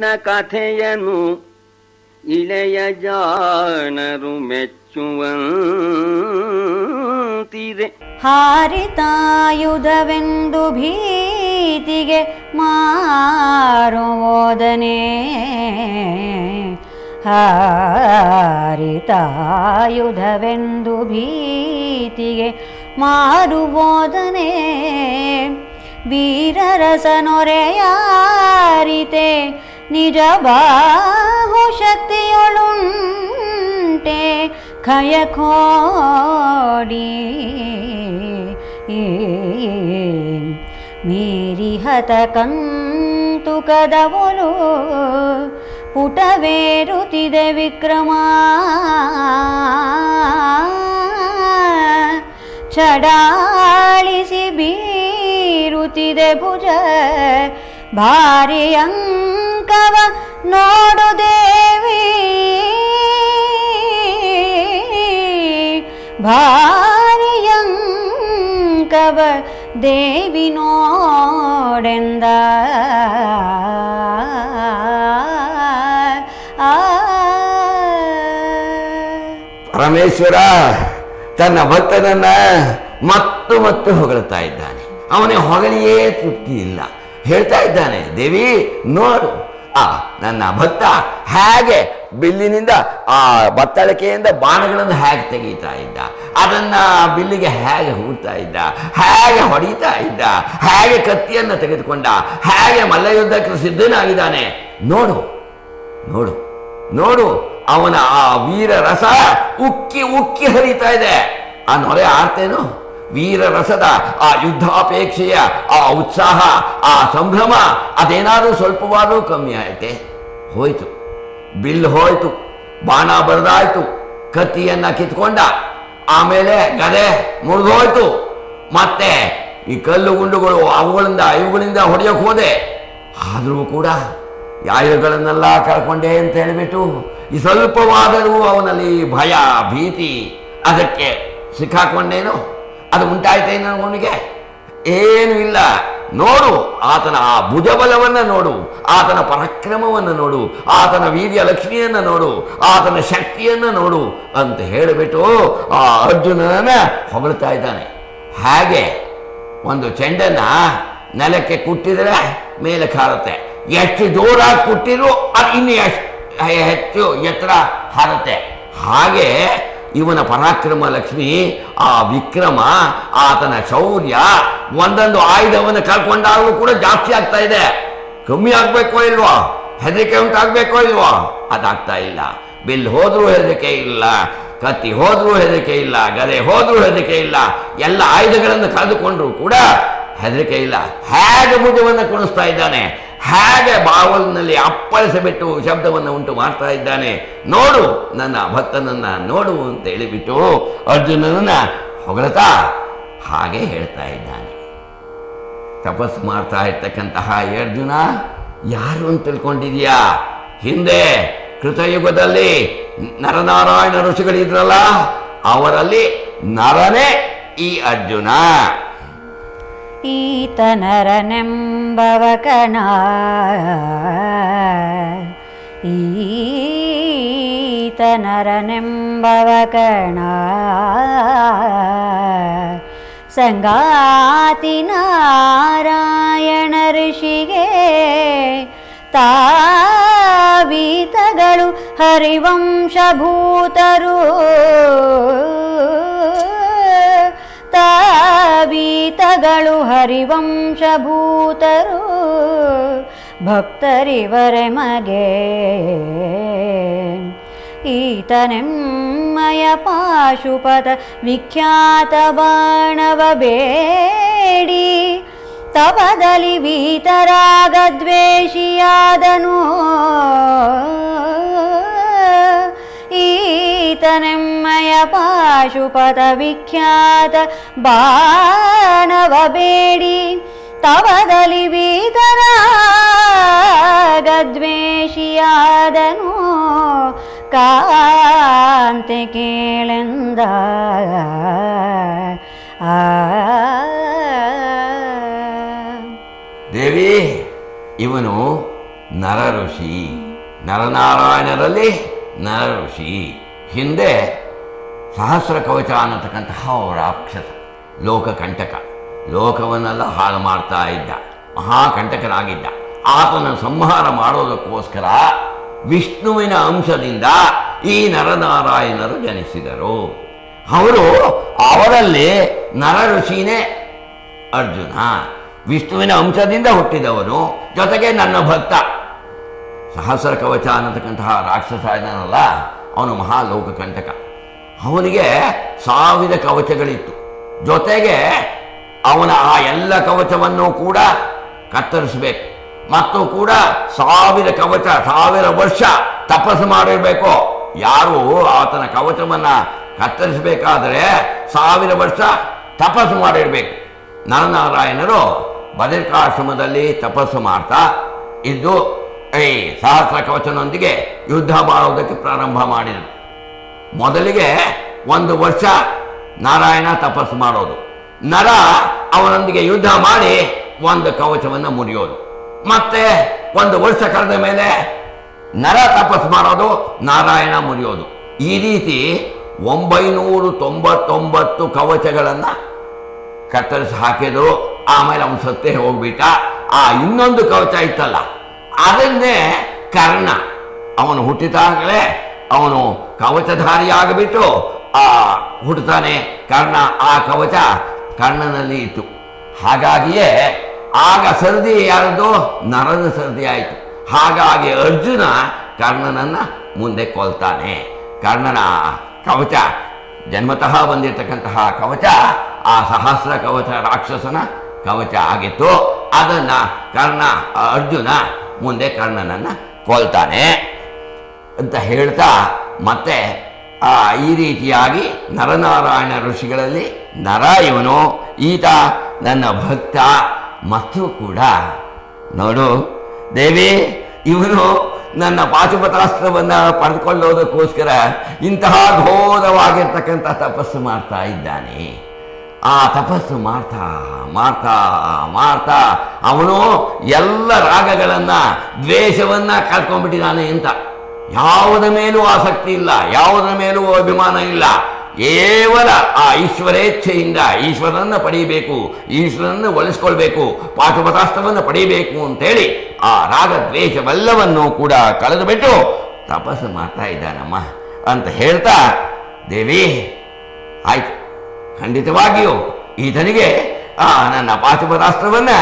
ಕೃಷ್ಣ ಕಥೆಯನು ಇಳೆಯ ಜಾಣರು ಮೆಚ್ಚುವಂತಿದೆ. ಹಾರಿತಾಯುಧವೆಂದು ಭೀತಿಗೆ ಹಾರಿ ಹಾರಿತಾಯುಧವೆಂದು ಭೀತಿಗೆ ಮಾರುವೋದನೆ ವೀರರಸನೊರೆಯಾರಿತೆ ನಿಜ ಖಯ ಶಕ್ತಿಯೊಳುಂಟೆ ಮೀರಿ ಹತ ಕಂತು ಕದವಲು ಪುಟವೇರುತ್ತಿದೆ ವಿಕ್ರಮ. ಚಡಾಳಿಸಿ ಬೀರುತ್ತಿದೆ ಭುಜ ಭಾರಿ ಅಂಕವ ನೋಡು ದೇವಿ ಭಾರಿಯಂಕವ ದೇವಿ ನೋಡೆಂದ. ಪರಮೇಶ್ವರ ತನ್ನ ಭಕ್ತನನ್ನ ಮತ್ತು ಮತ್ತು ಹೊಗಳ್ತಾ ಇದ್ದಾನೆ. ಅವನೇ ಹೊಗಳಿಯೇ ತೃಪ್ತಿ ಇಲ್ಲ. ಹೇಳ್ತಾ ಇದ್ದಾನೆ, ದೇವಿ, ನೋಡು ಆ, ನನ್ನ ಭಕ್ತ, ಹೇಗೆ ಬಿಲ್ಲಿನಿಂದ, ಆ, ಬತ್ತಳಿಕೆಯಿಂದ ಬಾಣಗಳನ್ನು ಹೇಗೆ ತೆಗೀತಾ ಇದ್ದ? ಅದನ್ನ ಬಿಲ್ಲಿಗೆ ಹೇಗೆ ಹೂಡ್ತಾ ಇದ್ದ? ಹೇಗೆ ಹೊಡಿತಾ ಇದ್ದ? ಹೇಗೆ ಕತ್ತಿಯನ್ನು ತೆಗೆದುಕೊಂಡ? ಹೇಗೆ ಮಲ್ಲಯುದ್ಧಕ್ಕೆ ಸಿದ್ಧನಾಗಿದ್ದಾನೆ? ನೋಡು ನೋಡು ನೋಡು, ಅವನ ಆ ವೀರ ರಸ ಉಕ್ಕಿ ಉಕ್ಕಿ ಹರಿತಾ ಇದೆ. ಆ ನೊರೆ ಆರ್ತೇನು ವೀರ ರಸದ ಆ ಯುದ್ಧಾಪೇಕ್ಷೆಯ ಆ ಉತ್ಸಾಹ, ಆ ಸಂಭ್ರಮ, ಅದೇನಾದರೂ ಸ್ವಲ್ಪವಾದರೂ ಕಮ್ಮಿ ಆಯಿತೆ. ಹೋಯಿತು. ಬಿಲ್ ಹೋಯಿತು. ಬಾಣ ಬರದಾಯ್ತು ಕತ್ತಿಯನ್ನು ಕಿತ್ಕೊಂಡ. ಆಮೇಲೆ ಗದೆ ಮುರಿದೋಯ್ತು ಮತ್ತೆ ಈ ಕಲ್ಲು ಗುಂಡುಗಳು ಅವುಗಳಿಂದ, ಇವುಗಳಿಂದ ಹೊಡೆಯೋಕೆ ಹೋದೆ. ಆದರೂ ಕೂಡ ಯಾಯುಗಳನ್ನೆಲ್ಲ ಕಳ್ಕೊಂಡೆ ಅಂತ ಹೇಳಿಬಿಟ್ಟು, ಈ ಸ್ವಲ್ಪವಾದರೂ ಅವನಲ್ಲಿ ಭಯ, ಭೀತಿ, ಅದಕ್ಕೆ ಸಿಕ್ಕಾಕೊಂಡೇನು? ಅದು ಉಂಟಾಯ್ತೇನು ಅವನಿಗೆ? ಏನು ಇಲ್ಲ. ನೋಡು, ಆತನ ಆ ಭುಜಬಲವನ್ನ ನೋಡು, ಆತನ ಪರಾಕ್ರಮವನ್ನು ನೋಡು, ಆತನ ವೀರ್ಯ ಲಕ್ಷ್ಮಿಯನ್ನ ನೋಡು, ಆತನ ಶಕ್ತಿಯನ್ನು ನೋಡು ಅಂತ ಹೇಳಿಬಿಟ್ಟು ಆ ಅರ್ಜುನನ ಹೊಗಳ್ತಾ ಇದ್ದಾನೆ. ಹಾಗೆ ಒಂದು ಚೆಂಡನ್ನ ನೆಲಕ್ಕೆ ಕುಟ್ಟಿದರೆ ಮೇಲೆ ಕಾರುತ್ತೆ ಎಷ್ಟು ಜೋರಾಗಿ ಕುಟ್ಟಿದ್ರು ಅದು ಇನ್ನು ಎಷ್ಟು ಹೆಚ್ಚು ಎತ್ತರ ಹಾರುತ್ತೆ. ಹಾಗೆ ಇವನ ಪರಾಕ್ರಮ ಲಕ್ಷ್ಮಿ, ಆ ವಿಕ್ರಮ, ಆತನ ಶೌರ್ಯ, ಒಂದೊಂದು ಆಯುಧವನ್ನು ಕಳ್ಕೊಂಡಾಗಲೂ ಕೂಡ ಜಾಸ್ತಿ ಆಗ್ತಾ ಇದೆ. ಕಮ್ಮಿ ಆಗಬೇಕೋ ಇಲ್ವಾ? ಹೆದರಿಕೆ ಉಂಟಾಗ್ಬೇಕೋ ಇಲ್ವಾ? ಅದಾಗ್ತಾ ಇಲ್ಲ. ಬಿಲ್ ಹೋದ್ರೂ ಹೆದರಿಕೆ ಇಲ್ಲ, ಕತ್ತಿ ಹೋದ್ರೂ ಹೆದರಿಕೆ ಇಲ್ಲ, ಗದೆ ಹೋದ್ರೂ ಹೆದರಿಕೆ ಇಲ್ಲ, ಎಲ್ಲ ಆಯುಧಗಳನ್ನು ಕಳೆದುಕೊಂಡ್ರು ಕೂಡ ಹೆದರಿಕೆ ಇಲ್ಲ. ಹೇಗೆ ಭುಜವನ್ನು ಕುಣಿಸ್ತಾ ಇದ್ದಾನೆ? ಹೇಗೆ ಬಾವಲ್ನಲ್ಲಿ ಅಪ್ಪಳಿಸಿಬಿಟ್ಟು ಶಬ್ದವನ್ನು ಉಂಟು ಮಾಡ್ತಾ ಇದ್ದಾನೆ? ನೋಡು, ನನ್ನ ಭಕ್ತನನ್ನ ನೋಡು ಅಂತ ಹೇಳಿಬಿಟ್ಟು ಅರ್ಜುನನನ್ನ ಹೊಗಳತಾ ಹಾಗೆ ಹೇಳ್ತಾ ಇದ್ದಾನೆ. ತಪಸ್ಸು ಮಾಡ್ತಾ ಇರ್ತಕ್ಕಂತಹ ಅರ್ಜುನ ಯಾರು ಅಂತ ತಿಳ್ಕೊಂಡಿದೀಯಾ? ಹಿಂದೆ ಕೃತಯುಗದಲ್ಲಿ ನರನಾರಾಯಣ ಋಷಿಗಳಿದ್ರಲ್ಲ, ಅವರಲ್ಲಿ ನರನೇ ಈ ಅರ್ಜುನ. ಈತನರನೆಂಬವ ಕಣ ಈತನರನೆಂಬವ ಕಣ ಸಂಗಾತಿ ನಾರಾಯಣ ಋಷಿಗೆ ತಾವೀತಗಳು ಹರಿವಂಶಭೂತರು ತಾವೀತಗಳು ಹರಿವಂಶಭೂತರು ಭಕ್ತರಿವರೆ ಮಗೆ ಈತನೆಮ್ಮಯ ಪಾಶುಪತ ವಿಖ್ಯಾತ ಬಾಣವ ಬೇಡಿ ತಪದಲ್ಲಿ ವೀತರಾಗದ್ವೇಷಿಯಾದನು ಪಾಶುಪತ ವಿಖ್ಯಾತ ಬಾಣವ ಬೇಡಿ ತವದಲ್ಲಿ ವೀತರಾಗದ್ವೇಷಿಯಾದನು ಕಾಂತೆ ಕೇಳೆಂದ. ದೇವಿ, ಇವನು ನರ ಋಷಿ ನರನಾರಾಯಣರಲ್ಲಿ ನರ ಋಷಿ ಹಿಂದೆ ಸಹಸ್ರ ಕವಚ ಅನ್ನತಕ್ಕಂತಹ ರಾಕ್ಷಸ ರಾಕ್ಷಸ ಲೋಕಕಂಟಕ. ಲೋಕವನ್ನೆಲ್ಲ ಹಾಳು ಮಾಡ್ತಾ ಇದ್ದ, ಮಹಾಕಂಟಕನಾಗಿದ್ದ. ಆತನ ಸಂಹಾರ ಮಾಡೋದಕ್ಕೋಸ್ಕರ ವಿಷ್ಣುವಿನ ಅಂಶದಿಂದ ಈ ನರನಾರಾಯಣರು ಜನಿಸಿದರು. ಅವರು ಅವರಲ್ಲಿ ನರ ಋಷಿನೇ ಅರ್ಜುನ. ವಿಷ್ಣುವಿನ ಅಂಶದಿಂದ ಹುಟ್ಟಿದವನು, ಜೊತೆಗೆ ನನ್ನ ಭಕ್ತ. ಸಹಸ್ರ ಕವಚ ಅನ್ನತಕ್ಕಂತಹ ರಾಕ್ಷಸ ಇದನ್ನಲ್ಲ ಅವನು ಮಹಾಲೋಕಕಂಟಕ. ಅವನಿಗೆ ಸಾವಿರ ಕವಚಗಳಿತ್ತು. ಜೊತೆಗೆ ಅವನ ಆ ಎಲ್ಲ ಕವಚವನ್ನು ಕೂಡ ಕತ್ತರಿಸಬೇಕು. ಮತ್ತು ಕೂಡ ಸಾವಿರ ಕವಚ, ಸಾವಿರ ವರ್ಷ ತಪಸ್ಸು ಮಾಡಿರಬೇಕು. ಯಾರು ಆತನ ಕವಚವನ್ನು ಕತ್ತರಿಸಬೇಕಾದರೆ ಸಾವಿರ ವರ್ಷ ತಪಸ್ಸು ಮಾಡಿರಬೇಕು. ನರನಾರಾಯಣರು ಬದರಿಕಾಶ್ರಮದಲ್ಲಿ ತಪಸ್ಸು ಮಾಡ್ತಾ ಇದ್ದು ಈ ಸಹಸ್ರ ಕವಚನೊಂದಿಗೆ ಯುದ್ಧ ಮಾಡುವುದಕ್ಕೆ ಪ್ರಾರಂಭ ಮಾಡಿದರು. ಮೊದಲಿಗೆ ಒಂದು ವರ್ಷ ನಾರಾಯಣ ತಪಸ್ಸು ಮಾಡೋದು. ನರ ಅವನೊಂದಿಗೆ ಯುದ್ಧ ಮಾಡಿ ಒಂದು ಕವಚವನ್ನು ಮುರಿಯೋದು. ಮತ್ತೆ ಒಂದು ವರ್ಷ ಕಳೆದ ಮೇಲೆ ನರ ತಪಸ್ಸು ಮಾಡೋದು, ನಾರಾಯಣ ಮುರಿಯೋದು. ಈ ರೀತಿ ಒಂಬೈನೂರು ತೊಂಬತ್ತೊಂಬತ್ತು ಕವಚಗಳನ್ನು ಕತ್ತರಿಸಿ ಹಾಕಿದ್ರು. ಆಮೇಲೆ ಅವನು ಸತ್ತೇ ಹೋಗ್ಬಿಟ್ಟ. ಆ ಇನ್ನೊಂದು ಕವಚ ಇತ್ತಲ್ಲ, ಅದನ್ನೇ ಕರ್ಣ. ಅವನು ಹುಟ್ಟಿದಾಗಲೇ ಅವನು ಕವಚಧಾರಿಯಾಗಬಿಟ್ಟು ಆ ಹುಟ್ಟುತ್ತಾನೆ ಕರ್ಣ ಆ ಕವಚ ಕರ್ಣನಲ್ಲಿ ಇತ್ತು. ಹಾಗಾಗಿಯೇ ಆಗ ಸರದಿ ಯಾರದು ನರನ ಸರದಿ ಆಯಿತು. ಹಾಗಾಗಿ ಅರ್ಜುನ ಕರ್ಣನನ್ನ ಮುಂದೆ ಕೊಲ್ತಾನೆ. ಕರ್ಣನ ಕವಚ ಜನ್ಮತಃ ಬಂದಿರತಕ್ಕಂತಹ ಕವಚ, ಆ ಸಹಸ್ರ ಕವಚ, ರಾಕ್ಷಸನ ಕವಚ ಆಗಿತ್ತು. ಅದನ್ನು ಕರ್ಣ, ಅರ್ಜುನ ಮುಂದೆ ಕರ್ಣನನ್ನು ಕೊಲ್ತಾನೆ. ಅಂತ ಹೇಳ್ತಾ ಮತ್ತೆ ಈ ರೀತಿಯಾಗಿ ನರನಾರಾಯಣ ಋಷಿಗಳಲ್ಲಿ ನರ ಇವನು ಈತ ನನ್ನ ಭಕ್ತ, ಮತ್ತು ಕೂಡ ನೋಡು, ದೇವಿ, ಇವನು ನನ್ನ ಪಾಶುಪತಾಸ್ತ್ರವನ್ನು ಪಡೆದುಕೊಳ್ಳೋದಕ್ಕೋಸ್ಕರ ಇಂತಹ ಘೋರವಾಗಿರ್ತಕ್ಕಂಥ ತಪಸ್ಸು ಮಾಡ್ತಾ ಇದ್ದಾನೆ. ಆ ತಪಸ್ಸು ಮಾಡ್ತಾ ಮಾಡ್ತಾ ಮಾಡ್ತಾ ಅವನು ಎಲ್ಲ ರಾಗಗಳನ್ನು ದ್ವೇಷವನ್ನು ಕಳ್ಕೊಂಡ್ಬಿಟ್ಟಿದ್ದಾನೆ ಅಂತ. ಯಾವುದ ಮೇಲೂ ಆಸಕ್ತಿ ಇಲ್ಲ ಯಾವುದರ ಮೇಲೂ ಅಭಿಮಾನ ಇಲ್ಲ. ಕೇವಲ ಆ ಈಶ್ವರೇಚ್ಛೆಯಿಂದ ಈಶ್ವರನನ್ನು ಪಡೀಬೇಕು, ಈಶ್ವರನನ್ನು ಒಲಿಸ್ಕೊಳ್ಬೇಕು, ಪಾಶುಪತಾಸ್ತ್ರವನ್ನು ಪಡೀಬೇಕು ಅಂತೇಳಿ ಆ ರಾಗ ದ್ವೇಷವೆಲ್ಲವನ್ನು ಕೂಡ ಕಳೆದುಬಿಟ್ಟು ತಪಸ್ಸು ಮಾಡ್ತಾ ಇದ್ದಾನಮ್ಮ ಅಂತ ಹೇಳ್ತಾ, ದೇವಿ, ಆಯ್ತು. ಖಂಡಿತವಾಗಿಯೂ ಈತನಿಗೆ ಆ ನನ್ನ ಪಾಶುಪದಾಸ್ತ್ರವನ್ನು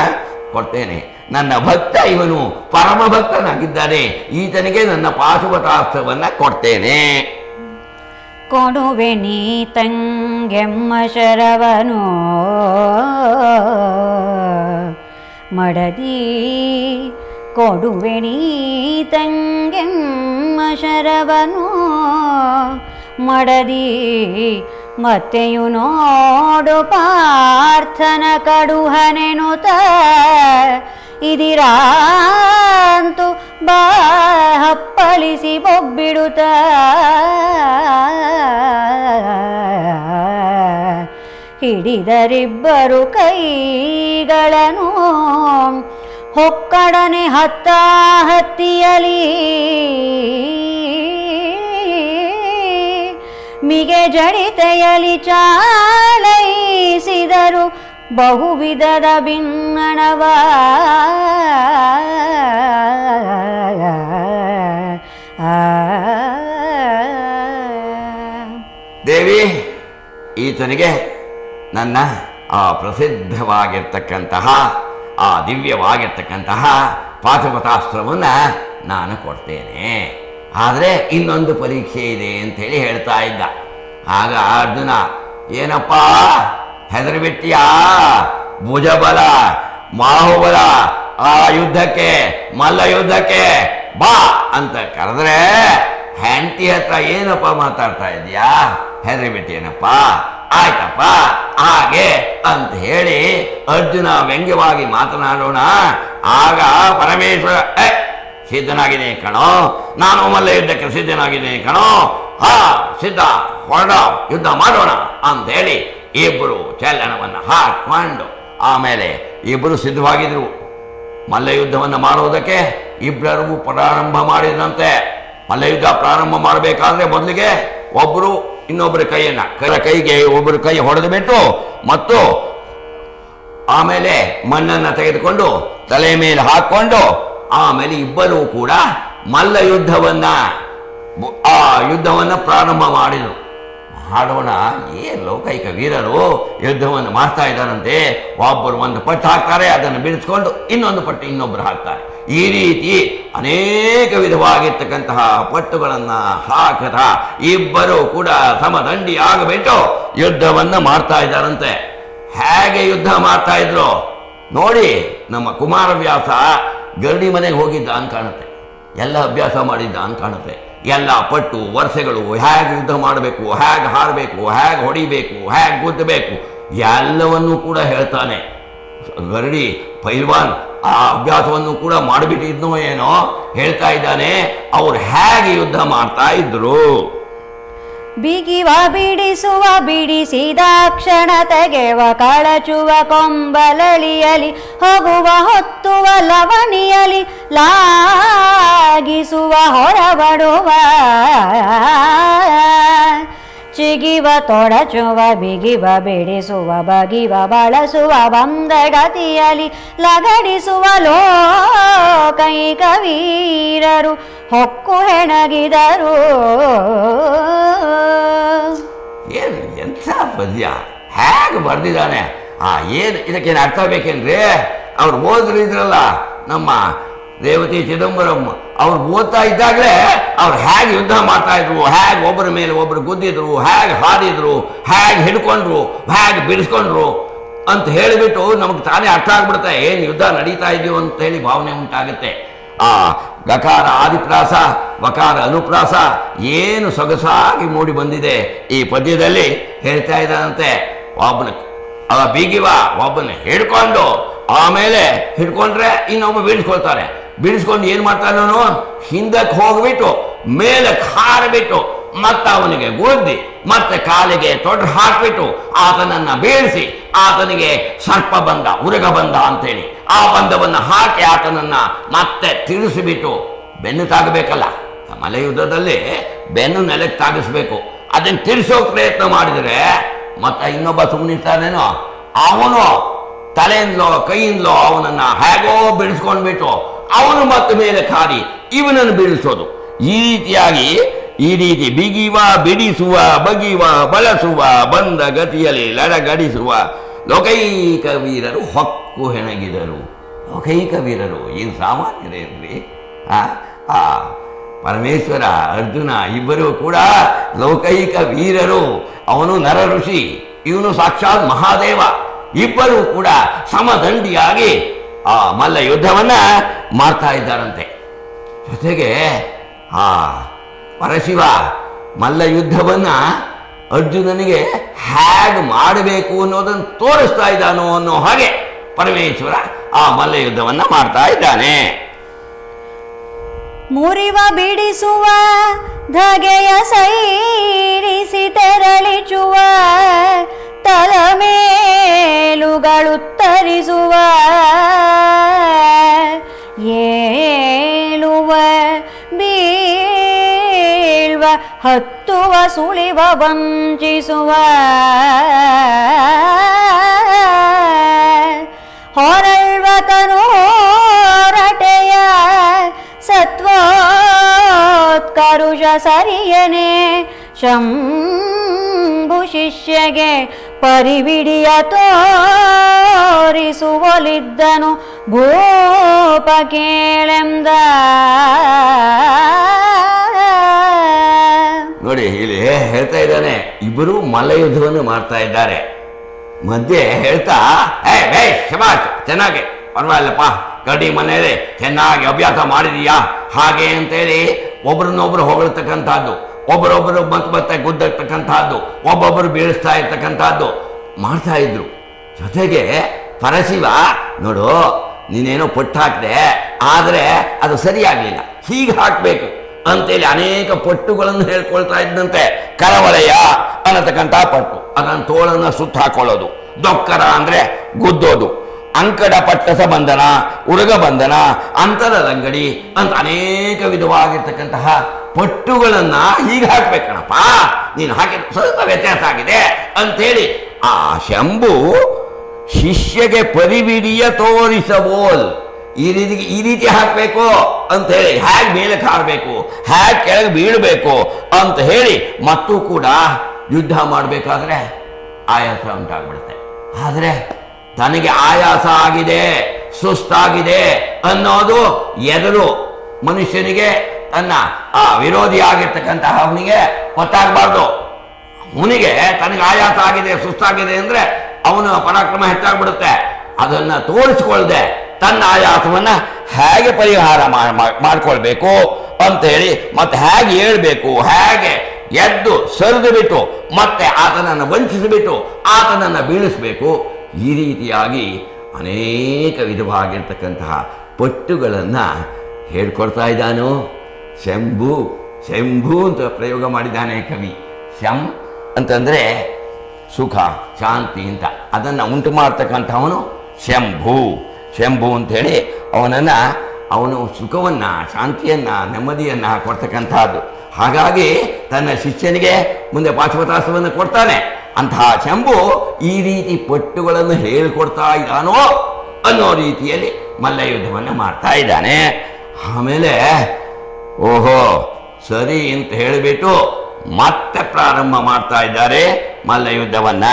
ಕೊಡ್ತೇನೆ. ನನ್ನ ಭಕ್ತ ಇವನು ಪರಮ ಭಕ್ತನಾಗಿದ್ದಾನೆ. ಈತನಿಗೆ ನನ್ನ ಪಾಶುಪತಾಸ್ತ್ರವನ್ನ ಕೊಡ್ತೇನೆ. ಕೊಡುವೆ ನೀ ತಂಗೆಮ್ಮ ಶರವನು ಮಡದಿ ಕೊಡುವೆ ನೀ ತಂಗೆಮ್ಮ ಶರವನು ಮಡದಿ ಮತ್ತೆಯು ನೋಡು ಪಾರ್ಥನ ಕಡುಹನೆನು ಕಡುಹನೆನುತ. ಇದಿರಾಂತು ಬಾ ಬೊಬ್ಬಿಡುತ್ತ. ಹಿಡಿದರಿಬ್ಬರು ಕೈಗಳನ್ನು ಹೊಕ್ಕಡನೆ ಹತ್ತ ಹತ್ತಿಯಲಿ. ಮಿಗೆ ಜಡಿತೆಯಲಿ ಚಾಲೈಸಿದರು ಬಹುವಿಧದ ಭಿನ್ನಣವ ದೇವಿ, ಈತನಿಗೆ ನನ್ನ ಆ ಪ್ರಸಿದ್ಧವಾಗಿರ್ತಕ್ಕಂತಹ, ಆ ದಿವ್ಯವಾಗಿರ್ತಕ್ಕಂತಹ ಪಾಶುಪತಾಸ್ತ್ರವನ್ನು ನಾನು ಕೊಡ್ತೇನೆ. ಆದರೆ ಇನ್ನೊಂದು ಪರೀಕ್ಷೆ ಇದೆ ಅಂತೇಳಿ ಹೇಳ್ತಾ ಇದ್ದ. ಆಗ ಅರ್ಜುನ, ಏನಪ್ಪ? ಹೆದರಿಬಿಟ್ಟಿಯಾ? ಭುಜಬಲ ಬಾಹುಬಲ ಆ ಯುದ್ಧಕ್ಕೆ ಮಲ್ಲ ಯುದ್ಧಕ್ಕೆ ಬಾ ಅಂತ ಕರೆದ್ರೆ ಹೆಂಡತಿ ಹತ್ರ ಏನಪ್ಪ ಮಾತಾಡ್ತಾ ಇದೆಯಾ ಹೆದರಿಬಿಟ್ಟೇನಪ್ಪ? ಆಯ್ತಪ್ಪ ಹಾಗೆ ಅಂತ ಹೇಳಿ ಅರ್ಜುನ ವ್ಯಂಗ್ಯವಾಗಿ ಮಾತನಾಡೋಣ. ಆಗ ಪರಮೇಶ್ವರ "ಏ, ಸಿದ್ಧನಾಗಿದ್ದೀನಿ ಕಣೋ. ನಾನು ಮಲ್ಲ ಯುದ್ಧಕ್ಕೆ ಸಿದ್ಧನಾಗಿದ್ದೀನಿ ಕಣೋ. ಹಾ ಸಿದ್ಧ ಹೊರಡ ಯುದ್ಧ ಮಾಡೋಣ ಅಂತ ಹೇಳಿ ಇಬ್ಬರು ಚಲನವನ್ನು ಹಾಕೊಂಡು ಆಮೇಲೆ ಇಬ್ಬರು ಸಿದ್ಧವಾಗಿದ್ರು. ಮಲ್ಲಯುದ್ಧವನ್ನು ಮಾಡುವುದಕ್ಕೆ ಇಬ್ಬರೂ ಪ್ರಾರಂಭ ಮಾಡಿದಂತೆ. ಮಲ್ಲಯುದ್ಧ ಪ್ರಾರಂಭ ಮಾಡಬೇಕಾದ್ರೆ ಮೊದಲಿಗೆ ಒಬ್ಬರು ಇನ್ನೊಬ್ಬರ ಕೈಯನ್ನ, ಕರ ಕೈಗೆ ಒಬ್ಬರ ಕೈ ಹೊಡೆದು ಬಿಟ್ಟು ಮತ್ತು ಆಮೇಲೆ ಮಣ್ಣನ್ನು ತೆಗೆದುಕೊಂಡು ತಲೆ ಮೇಲೆ ಹಾಕೊಂಡು ಆಮೇಲೆ ಇಬ್ಬರೂ ಕೂಡ ಮಲ್ಲ ಯುದ್ಧವನ್ನ ಆ ಯುದ್ಧವನ್ನ ಪ್ರಾರಂಭ ಮಾಡಿದರು. ಮಾಡೋಣ ಏ ಲೌಕೈಕ ವೀರರು, ಯುದ್ಧವನ್ನು ಮಾಡ್ತಾ ಇದ್ದಾರಂತೆ. ಒಬ್ಬರು ಒಂದು ಪಟ್ಟು ಹಾಕ್ತಾರೆ, ಅದನ್ನು ಬಿಡಿಸ್ಕೊಂಡು ಇನ್ನೊಂದು ಪಟ್ಟು ಇನ್ನೊಬ್ಬರು ಹಾಕ್ತಾರೆ. ಈ ರೀತಿ ಅನೇಕ ವಿಧವಾಗಿರ್ತಕ್ಕಂತಹ ಪಟ್ಟುಗಳನ್ನು ಹಾಕದ ಇಬ್ಬರು ಕೂಡ ಸಮದಂಡಿ ಆಗಬಿಟ್ಟು ಯುದ್ಧವನ್ನು ಮಾಡ್ತಾ ಇದ್ದಾರಂತೆ. ಹೇಗೆ ಯುದ್ಧ ಮಾಡ್ತಾ ಇದ್ರು? ನೋಡಿ, ನಮ್ಮ ಕುಮಾರವ್ಯಾಸ ಗರಡಿ ಮನೆಗೆ ಹೋಗಿದ್ದ ಅಂತ ಕಾಣುತ್ತೆ. ಎಲ್ಲ ಅಭ್ಯಾಸ ಮಾಡಿದ್ದ ಅಂತ ಕಾಣುತ್ತೆ. ಎಲ್ಲ ಪಟ್ಟು ವರ್ಷಗಳು ಹೇಗೆ ಯುದ್ಧ ಮಾಡಬೇಕು, ಹೇಗೆ ಹಾರಬೇಕು, ಹೇಗೆ ಹೊಡಿಬೇಕು, ಹೇಗೆ ಗುದ್ದಬೇಕು, ಎಲ್ಲವನ್ನೂ ಕೂಡ ಹೇಳ್ತಾನೆ. ಗರಡಿ, ಪೈಲ್ವಾನ್, ಆ ಅಭ್ಯಾಸವನ್ನು ಕೂಡ ಮಾಡಿಬಿಟ್ಟಿದ್ನೋ ಏನೋ ಹೇಳ್ತಾ ಇದ್ದಾನೆ. ಅವ್ರು ಹೇಗೆ ಯುದ್ಧ ಮಾಡ್ತಾ ಇದ್ರು? ಬಿಗಿವ ಬಿಡಿಸುವ ಬಿಡಿಸಿದ ಕ್ಷಣ ತೆಗೆವ ಕಳಚುವ ಕೊಂಬಲಳಿಯಲಿ ಹೋಗುವ ಹೊತ್ತುವ ಲವಣಿಯಲಿ ಲಾಗಿಸುವ ಹೊರಬಡುವ. ಚಿಗಿವ, ತೊಡಚುವ, ಬಿಗಿವ, ಬಿಡಿಸುವ, ಬಗಿವ, ಬಳಸುವ ಬಂದಗತಿಯಲಿ ಲಗಡಿಸುವ ಲೋಕೈಕ ಕವೀರರು ಹೊಕ್ಕು ಹೆಣಗಿದರು. ಏನು ಎಂಥ ಪದ್ಯ? ಹೇಗೆ ಬರ್ದಿದ್ದಾನೆ? ಆ, ಏನು ಇದಕ್ಕೇನು ಅರ್ಥ ಬೇಕೇನ್ರಿ ಅವ್ರು ಓದ್ರು ಇದ್ರಲ್ಲ, ನಮ್ಮ ರೇವತಿ ಚಿದಂಬರಂ, ಅವ್ರು ಓದ್ತಾ ಇದ್ದಾಗಲೇ ಅವ್ರು ಹೇಗೆ ಯುದ್ಧ ಮಾಡ್ತಾ ಇದ್ರು, ಹೇಗೆ ಒಬ್ಬರ ಮೇಲೆ ಒಬ್ಬರು ಗುದ್ದಿದ್ರು, ಹೇಗೆ ಹಾದಿದ್ರು, ಹೇಗೆ ಹಿಡ್ಕೊಂಡ್ರು, ಹೇಗೆ ಬಿಡಿಸ್ಕೊಂಡ್ರು ಅಂತ ಹೇಳಿಬಿಟ್ಟು ನಮಗೆ ತಾನೇ ಅರ್ಥ ಆಗ್ಬಿಡುತ್ತೆ, ಏನು ಯುದ್ಧ ನಡೀತಾ ಇದೆಯೋ ಅಂತ ಹೇಳಿ ಭಾವನೆ ಉಂಟಾಗುತ್ತೆ. ಆ ಗಕಾರ ಆದಿಪ್ರಾಸ, ವಕಾರ ಅನುಪ್ರಾಸ ಏನು ಸೊಗಸಾಗಿ ಮೂಡಿ ಬಂದಿದೆ ಈ ಪದ್ಯದಲ್ಲಿ ಹೇಳ್ತಾ ಇದ್ದಾನಂತೆ. ಒಬ್ಬನ ಬೀಗಿವ, ಒಬ್ಬನ ಹಿಡ್ಕೊಂಡು, ಆಮೇಲೆ ಹಿಡ್ಕೊಂಡ್ರೆ ಇನ್ನೊಬ್ಬ ಬೀಳಿಸ್ಕೊಳ್ತಾರೆ. ಬೀಳಿಸ್ಕೊಂಡು ಏನು ಮಾಡ್ತಾನೆ ಹಿಂದಕ್ಕೆ ಹೋಗ್ಬಿಟ್ಟು, ಮೇಲೆ ಹಾರಬಿಟ್ಟು ಮತ್ತೆ ಅವನಿಗೆ ಗುದ್ದಿ, ಮತ್ತೆ ಕಾಲಿಗೆ ತೊಡ್ರು ಹಾಕ್ಬಿಟ್ಟು, ಆತನನ್ನ ಬೀಳಿಸಿ, ಆತನಿಗೆ ಸರ್ಪ ಬಂದ, ಉರಗ ಬಂದ ಅಂತೇಳಿ. ಆ ಬಂಧವನ್ನ ಹಾಕಿ ಆತನನ್ನ ಮತ್ತೆ ತಿಳಿಸಿಬಿಟ್ಟು ಬೆನ್ನು ತಾಗಬೇಕಲ್ಲ? ಮಲೆ ಯುದ್ಧದಲ್ಲಿ ಬೆನ್ನು ನೆಲಕ್ಕೆ ತಾಗಿಸ್ಬೇಕು. ಅದನ್ನ ತಿಳಿಸೋ ಪ್ರಯತ್ನ ಮಾಡಿದರೆ, ಮತ್ತೆ ಇನ್ನೊಬ್ಬ ಸುಮ್ಮನಿರ್ತಾನೇನೋ ಅವನು ತಲೆಯಿಂದಲೋ, ಕೈಯಿಂದಲೋ ಅವನನ್ನ ಹೇಗೋ ಬಿಡಿಸ್ಕೊಂಡ್ಬಿಟ್ಟು ಅವನು ಮತ್ತೆ ಮೇಲೆ ಕಾರಿ ಇವನನ್ನು ಬಿಡಿಸೋದು ಈ ರೀತಿಯಾಗಿ ಈ ರೀತಿ ಬಿಗಿವ, ಬಿಡಿಸುವ, ಬಗಿವ, ಬಳಸುವ, ಬಂದ ಗತಿಯಲ್ಲಿ ಲಡಗಡಿಸುವ ಲೋಕೈಕ ವೀರರು ಹೊಕ್ಕು ಹೆಣಗಿದರು. ಲೋಕೈಕ ವೀರರು ಏನು ಸಾಮಾನ್ಯರೇನ್ರಿ ಆ, ಪರಮೇಶ್ವರ, ಅರ್ಜುನ ಇಬ್ಬರು ಕೂಡ ಲೋಕೈಕ ವೀರರು. ಅವನು ನರ ಋಷಿ, ಇವನು ಸಾಕ್ಷಾತ್ ಮಹಾದೇವ. ಇಬ್ಬರೂ ಕೂಡ ಸಮದಂಡಿಯಾಗಿ ಆ ಮಲ್ಲ ಯುದ್ಧವನ್ನ ಮಾಡ್ತಾ ಇದ್ದಾರಂತೆ ಜೊತೆಗೆ, ಆ ಪರಶಿವ ಮಲ್ಲ ಯುದ್ಧವನ್ನ ಅರ್ಜುನನಿಗೆ ಹ್ಯಾಗ್ ಮಾಡಬೇಕು ಅನ್ನೋದನ್ನು ತೋರಿಸ್ತಾ ಇದ್ದಾನೋ ಅನ್ನೋ ಹಾಗೆ ಪರಮೇಶ್ವರ ಆ ಮಲ್ಲ ಯುದ್ಧವನ್ನ ಮಾಡ್ತಾ ಇದ್ದಾನೆ. ಮುರಿವ ಬಿಡಿಸುವ, ಧಗೆಯ ಸೈರಿಸಿ ತೆರಳಿಚುವ ತಲಮೇಲುಗಳು ತರಿಸುವ ಏಳುವ ಬೀಳ್ವ ಹತ್ತುವ ಸುಳಿವ ವಂಚಿಸುವ ಹೊರಳ್ವ ತನೋರಟೆಯ ಸತ್ವೋತ್ಕರುಷ ಸರಿಯನೆ ಶಂಭು ಶಿಷ್ಯಗೆ ಪರಿವಿಡಿಯ ತೋರಿಸುವಲಿದ್ದನು ಭೂಪ ಕೇಳೆಂದ. ನೋಡಿ, ಇಲ್ಲಿ ಹೇಳ್ತಾ ಇದ್ದಾನೆ, ಇಬ್ಬರು ಮಲ್ಲಯುದ್ಧವನ್ನು ಮಾಡ್ತಾ ಇದ್ದಾರೆ. ಮಧ್ಯೆ ಹೇಳ್ತಾ ಏ ಬೇ ಶಬಾಷ್, ಚೆನ್ನಾಗಿ, ಪರವಾಗಿಲ್ಲಪ್ಪ ಕಡಿ ಮನೆಯಲ್ಲಿ ಚೆನ್ನಾಗಿ ಅಭ್ಯಾಸ ಮಾಡಿದೀಯಾ? ಹಾಗೆ ಅಂತೇಳಿ ಒಬ್ರನ್ನೊಬ್ರು ಹೊಗಳ್ತಕ್ಕಂಥದ್ದು. ಒಬ್ಬರೊಬ್ಬರು ಮತ್ತೆ ಮತ್ತೆ ಗುದ್ದತಕ್ಕಂಥದ್ದು ಒಬ್ಬೊಬ್ಬರು ಬೀಳಿಸ್ತಾ ಇರ್ತಕ್ಕಂಥದ್ದು ಮಾಡ್ತಾ ಇದ್ರು. ಜೊತೆಗೆ ಪರಶಿವ, ನೋಡು, ನೀನೇನೋ ಪಟ್ಟು ಹಾಕಿದೆ, ಆದರೆ ಅದು ಸರಿಯಾಗಲಿಲ್ಲ. ಹೀಗೆ ಹಾಕಬೇಕು ಅಂತೇಳಿ ಅನೇಕ ಪಟ್ಟುಗಳನ್ನು ಹೇಳ್ಕೊಳ್ತಾ ಇದ್ದಂತೆ ಕರವಳೆಯ ಅನ್ನತಕ್ಕಂಥ ಪಟ್ಟು. ಅದನ್ನು ತೋಳನ್ನು ಸುತ್ತ ಹಾಕೊಳ್ಳೋದು. ದೊಕ್ಕರ ಅಂದರೆ ಗುದ್ದೋದು. ಅಂಕಡ ಪಟ್ಟಸ ಬಂಧನ, ಉರಗ ಬಂಧನ, ಅಂತರದಂಗಡಿ ಅಂತ ಅನೇಕ ವಿಧವಾಗಿರ್ತಕ್ಕಂತಹ ಪಟ್ಟುಗಳನ್ನ ಹೀಗೆ ಹಾಕ್ಬೇಕಣಪ್ಪ. ನೀನು ಹಾಕಿದ ಸ್ವಲ್ಪ ವ್ಯತ್ಯಾಸ ಆಗಿದೆ ಅಂತೇಳಿ ಆ ಶಂಭು ಶಿಷ್ಯಗೆ ಪರಿವಿಡಿಯ ತೋರಿಸಬೋಲ್ ಈ ರೀತಿ ಈ ರೀತಿ ಹಾಕಬೇಕು ಅಂತ ಹೇಳಿ ಹೇಗೆ ಮೇಲಕ್ಕೆ ಕಾಡಬೇಕು? ಹೇಗೆ ಕೆಳಗೆ ಬೀಳಬೇಕು ಅಂತ ಹೇಳಿ ಮತ್ತು ಕೂಡ ಯುದ್ಧ ಮಾಡಬೇಕಾದ್ರೆ ಆಯಾಸ ಉಂಟಾಗ್ಬಿಡುತ್ತೆ. ಆದರೆ ತನಗೆ ಆಯಾಸ ಆಗಿದೆ, ಸುಸ್ತಾಗಿದೆ ಅನ್ನೋದು ಎದುರು ಮನುಷ್ಯನಿಗೆ ತನ್ನ, ಆ ವಿರೋಧಿ ಆಗಿರ್ತಕ್ಕಂತಹ ಅವನಿಗೆ ಗೊತ್ತಾಗಬಾರ್ದು. ಅವನಿಗೆ ತನಗೆ ಆಯಾಸ ಆಗಿದೆ, ಸುಸ್ತಾಗಿದೆ ಅಂದ್ರೆ ಅವನ ಪರಾಕ್ರಮ ಹೆಚ್ಚಾಗ್ಬಿಡುತ್ತೆ. ಅದನ್ನ ತೋರಿಸಿಕೊಳ್ಳದೆ ತನ್ನ ಆಯಾಸವನ್ನ ಹೇಗೆ ಪರಿಹಾರ ಮಾಡ್ಕೊಳ್ಬೇಕು ಅಂತ ಹೇಳಿ ಮತ್ತೆ ಹೇಗೆ ಹೇಳ್ಬೇಕು, ಹೇಗೆ ಎದ್ದು ಸರಿದು ಬಿಟ್ಟು ಮತ್ತೆ ಆತನನ್ನು ವಂಚಿಸಿಬಿಟ್ಟು ಆತನನ್ನು ಬೀಳಿಸಬೇಕು. ಈ ರೀತಿಯಾಗಿ ಅನೇಕ ವಿಧವಾಗಿರ್ತಕ್ಕಂತಹ ಪಟ್ಟುಗಳನ್ನು ಹೇಳ್ಕೊಡ್ತಾ ಇದ್ದಾನು. ಶಂಭು ಶಂಭು ಅಂತ ಪ್ರಯೋಗ ಮಾಡಿದ್ದಾನೆ ಕವಿ. ಶಂ ಅಂತಂದರೆ ಸುಖ, ಶಾಂತಿ ಅಂತ. ಅದನ್ನು ಉಂಟು ಮಾಡ್ತಕ್ಕಂಥವನು ಶಂಭು. ಶಂಭು ಅಂತೇಳಿ ಅವನನ್ನು, ಅವನು ಸುಖವನ್ನು, ಶಾಂತಿಯನ್ನು, ನೆಮ್ಮದಿಯನ್ನು ಕೊಡ್ತಕ್ಕಂಥದ್ದು. ಹಾಗಾಗಿ ತನ್ನ ಶಿಷ್ಯನಿಗೆ ಮುಂದೆ ಪಾಶ್ವತಾಸವನ್ನು ಕೊಡ್ತಾನೆ. ಅಂತಹ ಶಂಭು ಈ ರೀತಿ ಪಟ್ಟುಗಳನ್ನು ಹೇಳಿಕೊಡ್ತಾ ಇದ್ದಾನೋ ಅನ್ನೋ ರೀತಿಯಲ್ಲಿ ಮಲ್ಲಯುದ್ಧವನ್ನು ಮಾಡ್ತಾ ಇದ್ದಾನೆ. ಆಮೇಲೆ ಓಹೋ ಸರಿ ಅಂತ ಹೇಳಿಬಿಟ್ಟು ಮತ್ತೆ ಪ್ರಾರಂಭ ಮಾಡ್ತಾ ಇದ್ದಾರೆ ಮಲ್ಲಯುದ್ಧವನ್ನ.